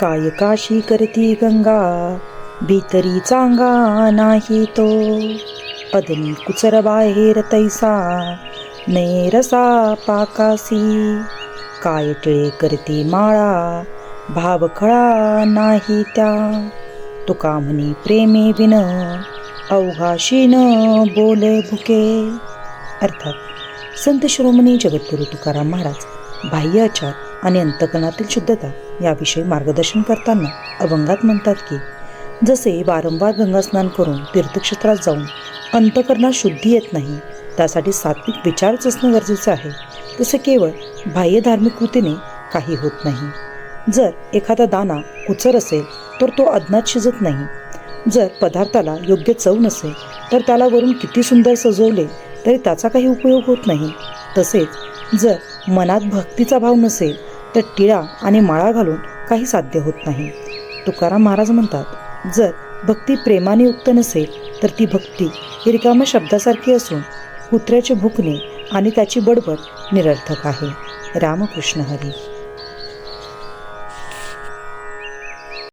काय काशी करती गंगा? भीतरी चांगा नाही तो. पदनी कुचर बाहेर तैसा. नेरसा पाकासी. काय टिळे करती माळा? भावखळा नाही त्या. तुका म्हणी प्रेमी विन अवघाशीन बोल भुके. अर्थात संत शिरोमणी जगद्गुरू तुकाराम महाराज बाह्य आचार आणि अंतकणातील शुद्धता याविषयी मार्गदर्शन करताना अभंगात म्हणतात की जसे वारंवार गंगास्नान करून तीर्थक्षेत्रात जाऊन अंतकरणात शुद्धी येत नाही त्यासाठी सात्विक विचारच असणं गरजेचं आहे तसे केवळ बाह्य धार्मिक कृतीने काही होत नाही. जर एखादा दाना कुचर असेल तर तो अज्ञात शिजत नाही. जर पदार्थाला योग्य चव नसेल तर त्याला वरून किती सुंदर सजवले तरी त्याचा काही उपयोग होत नाही. तसेच जर मनात भक्तीचा भाव नसेल तर टिळा आणि माळा घालून काही साध्य होत नाही. तुकाराम महाराज म्हणतात जर भक्ती प्रेमाने युक्त नसेल तर ती भक्ती ही रिकाम्या शब्दासारखी असून कुत्र्याचे भुकणे आणि त्याची बडबड निरर्थक आहे. रामकृष्ण हरी.